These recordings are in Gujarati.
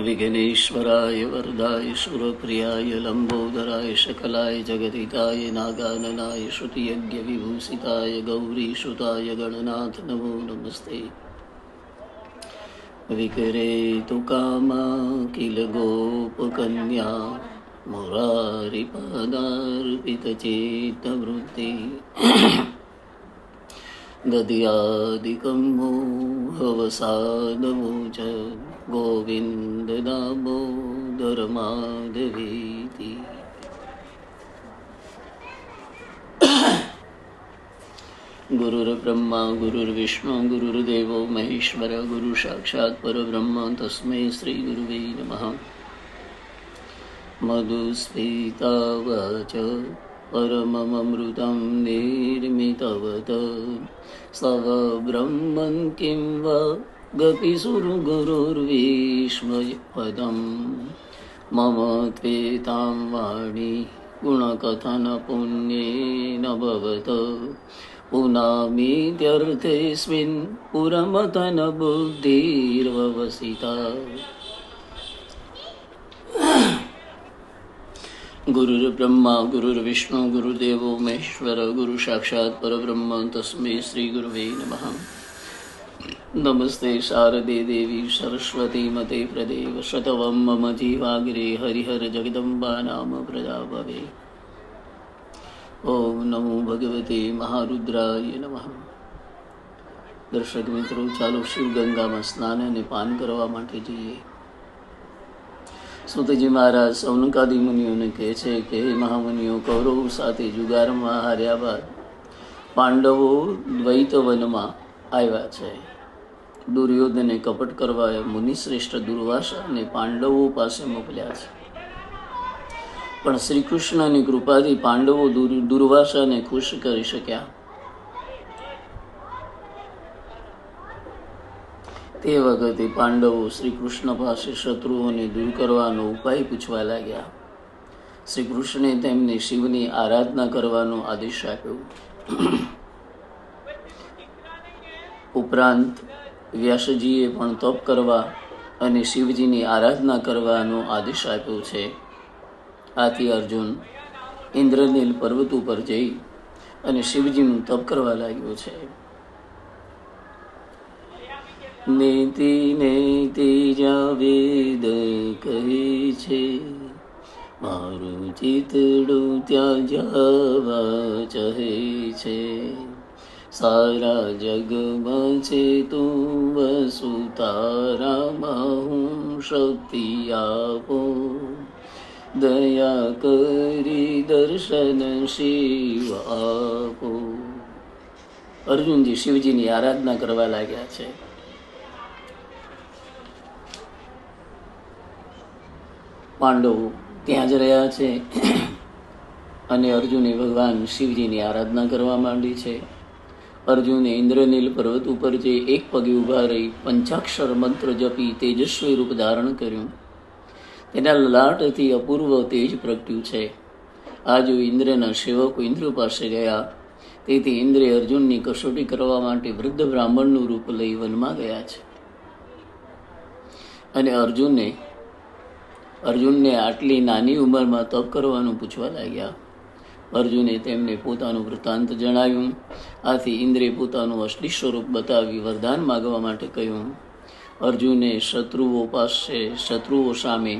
विघ्नेश्वराय वरदाय सुरप्रियाय लम्बोदराय सकलाय जगदिताय नागाननाय श्रुतियज्ञविभूषिताय गौरीसुताय गणनाथ नमो नमस्ते विकरेतु कामा किल गोपकन्या मुरारिपदार्पितचेतवृत्ति दद्यादिकं मोहवसादमोच गोविन्द दामोदरमाधवेति गुरुर्ब्रह्मा, गुरुर्विष्णु, गुरुर्देवो महेश्वर गुरु साक्षात् परब्रह्म, तस्मै श्रीगुरुवे नमः। मधुस्फीतावच परमममृतं निर्मितवत स्तव ब्रह्मन् किं वा गपिसुरगुरुर्विस्मयपदं मम त्वेतां वाणी गुणकथनपुण्येन भवत पुनामीत्यर्थेऽस्मिन् पुरमथनबुद्धिर्ववसिता गुरुर्ब्रह्मा गुरुर्विष्णु गुरुदेवो महेश्वर गुरु साक्षात् परब्रह्म तस्मै श्रीगुरुवे नमः नमस्ते शारदे देवी सरस्वती मते प्रदेव शतवं मम जीवाग्रे हरिहर जगदम्बा नाम प्रजा भवे ઓમ નમો ભગવતે મહારુદ્રાય નમઃ દર્શક મિત્રો ચાલો શિવગંગામાં સ્નાન અને પાન કરવા માટે જઈએ સુતજી મહારાજ સૌનકાદી મુનિઓને કહે છે કે મહામુનિઓ, કૌરવ સાથે જુગારમાં હાર્યા બાદ પાંડવો દ્વૈત વનમાં આવ્યા છે. દુર્યોધને કપટ કરવા મુનિશ્રેષ્ઠ દુર્વાસા અને પાંડવો પાસે મોકલ્યા છે. પણ શ્રી કૃષ્ણની કૃપાથી પાંડવો દુર- દુર્વાસાને ખુશ કરી શક્યા. તે વખતે પાંડવો શ્રી કૃષ્ણ પાસે શત્રુઓને દૂર કરવાનો ઉપાય પૂછવા લાગ્યા. શ્રી કૃષ્ણે તેમને શિવની આરાધના કરવાનો આદેશ આપ્યો. ઉપરાંત, વ્યાસજીએ પણ તપ કરવા અને શિવજીની આરાધના કરવાનો આદેશ આપ્યો છે. આથી અર્જુન ઇન્દ્રનીલ પર્વત ઉપર જઈ અને શિવજીનું તપ કરવા લાગ્યો છે. નેતિ નેતિ જાવેદ કહે છે. મારું ચિતડું ત્યાં જવા ચાહે છે. સારા જગમાં છે તું વસુ, તારામાં હું શક્તિ આપો. દયા કરી દર્શન શિવ આપો. અર્જુનજી શિવજીની આરાધના કરવા લાગ્યા છે. પાંડવો ત્યાં જ રહ્યા છે. અને અર્જુને ભગવાન શિવજીની આરાધના કરવા માંડી છે. અર્જુને ઇન્દ્રનીલ પર્વત ઉપર જે એક પગે ઊભા રહી પંચાક્ષર મંત્ર જપી તેજસ્વી રૂપ ધારણ કર્યું. તેના લલાટથી અપૂર્વ તેજ પ્રગટ્યું છે. આ જો ઇન્દ્રના સેવકો ઇન્દ્ર પાસે ગયા, તેથી ઇન્દ્રે અર્જુનની કસોટી કરવા માટે વૃદ્ધ બ્રાહ્મણનું રૂપ લઈ વનમાં ગયા છે. અને અર્જુને અર્જુનને આટલી નાની ઉંમરમાં તપ કરવાનું પૂછવા લાગ્યા. અર્જુને તેમને પોતાનું વૃત્તાંત જણાવ્યું. આથી ઇન્દ્રે પોતાનું અસલી સ્વરૂપ બતાવી વરદાન માગવા માટે કહ્યું, અર્જુને શત્રુઓ પાસે શત્રુઓ સામે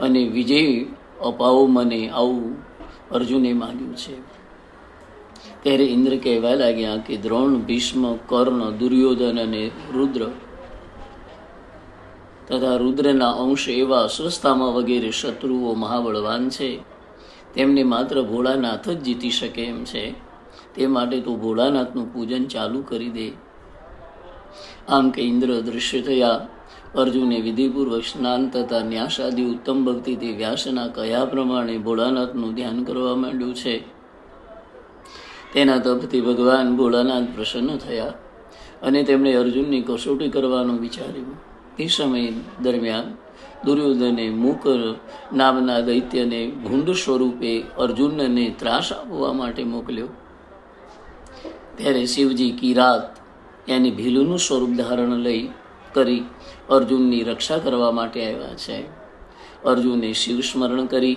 અને વિજય અપાવો મને આવું અર્જુને માગ્યું છે. ત્યારે ઇન્દ્ર કહેવા લાગ્યા કે દ્રોણ, ભીષ્મ, કર્ણ, દુર્યોધન અને રુદ્ર તથા રુદ્રના અંશ એવા અસ્વસ્થામાં વગેરે શત્રુઓ મહાબળવાન છે. તેમને માત્ર ભોળાનાથ જ જીતી શકે એમ છે. તે માટે તું ભોળાનાથનું પૂજન ચાલુ કરી દે. આમ કે ઇન્દ્ર દૃશ્ય થયા. અર્જુને વિધિપૂર્વક સ્નાન તથા ન્યાસાદી ઉત્તમ ભક્તિથી વ્યાસના કયા પ્રમાણે ભોળાનાથનું ધ્યાન કરવા માંડ્યું છે? તેના તપથી ભગવાન ભોળાનાથ પ્રસન્ન થયા અને તેમણે અર્જુનની કસોટી કરવાનું વિચાર્યું. તે સમય દરમિયાન દુર્યોધને મુકર નામના દૈત્યને ભૂંડ સ્વરૂપે અર્જુનને ત્રાસ આપવા માટે મોકલ્યો. ત્યારે શિવજી કિરાત એની ભીલુનું સ્વરૂપ ધારણ લઈ કરી અર્જુનની રક્ષા કરવા માટે આવ્યા છે. અર્જુને શિવ સ્મરણ કરી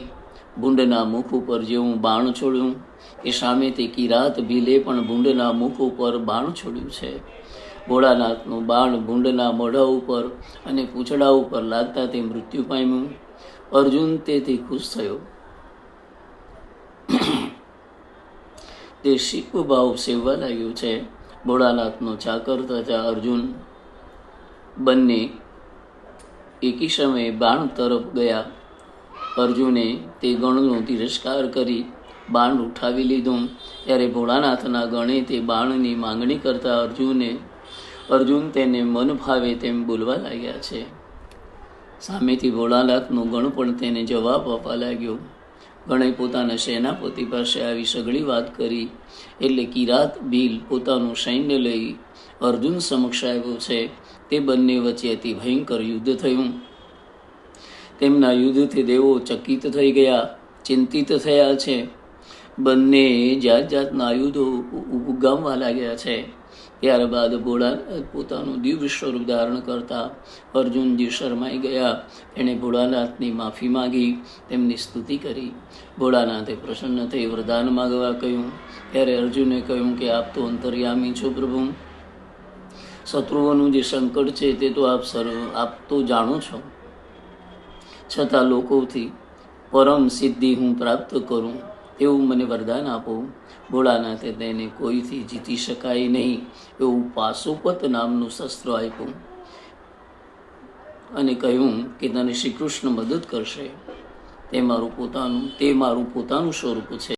ભૂંડના મુખ ઉપર જેવું બાણ છોડ્યું. એ સામેથી કિરાત ભીલે પણ ભૂંડના મુખ ઉપર બાણ છોડ્યું છે. ભોળાનાથનું બાણ ભૂંડના મોઢા ઉપર અને પૂંછડા ઉપર લાગતા તે મૃત્યુ પામ્યું. અર્જુન તેથી ખુશ થયો. તે શિવ ભાવ સેવવા લાગ્યું છે. ભોળાનાથનો ચાકર તથા અર્જુન બંને એકી સમયે બાણ તરફ ગયા. અર્જુને તે ગણનો તિરસ્કાર કરી બાણ ઉઠાવી લીધું. ત્યારે ભોળાનાથના ગણે તે બાણની માંગણી કરતા અર્જુને અર્જુન તેને મન ફાવે તેમ બોલવા લાગ્યા છે. સામેથી ભોળાનાથનું ગણ પણ તેને જવાબ આપવા લાગ્યો. ગણે પોતાના સેનાપતિ પાસે આવી સઘળી વાત કરી, એટલે કિરાત, ભીલ પોતાનું સૈન્ય લઈ અર્જુન સમક્ષ આવ્યો છે. તે બંને વચ્ચે અતિ ભયંકર યુદ્ધ થયું. તેમના યુદ્ધથી દેવો ચકિત થઈ ગયા, ચિંતિત થયા છે. બંને જાત જાતના આયુધો ઉગામવા લાગ્યા છે. ત્યારબાદ ભોળાનાથ પોતાનું દિવ્ય સ્વરૂપ ધારણ કરતા અર્જુનજી શરમાઈ ગયા. એણે ભોળાનાથની માફી માગી, તેમની સ્તુતિ કરી. ભોળાનાથે પ્રસન્ન થઈ વરદાન માગવા કહ્યું. ત્યારે અર્જુને કહ્યું કે, આપ તો અંતર્યામી છો પ્રભુ. શત્રુઓનું જે સંકટ છે તે તો આપ સર, આપ તો જાણો છો. છતાં લોકોથી પરમ સિદ્ધિ હું પ્રાપ્ત કરું. એવું મને વરદાન આપો. ભોળાનાથે તેને કોઈથી જીતી શકાય નહીં એવું પાસુપત નામનું શસ્ત્ર આપ્યું અને કહ્યું કે તને શ્રી કૃષ્ણ મદદ કરશે. તે મારું પોતાનું, તે મારું પોતાનું સ્વરૂપ છે.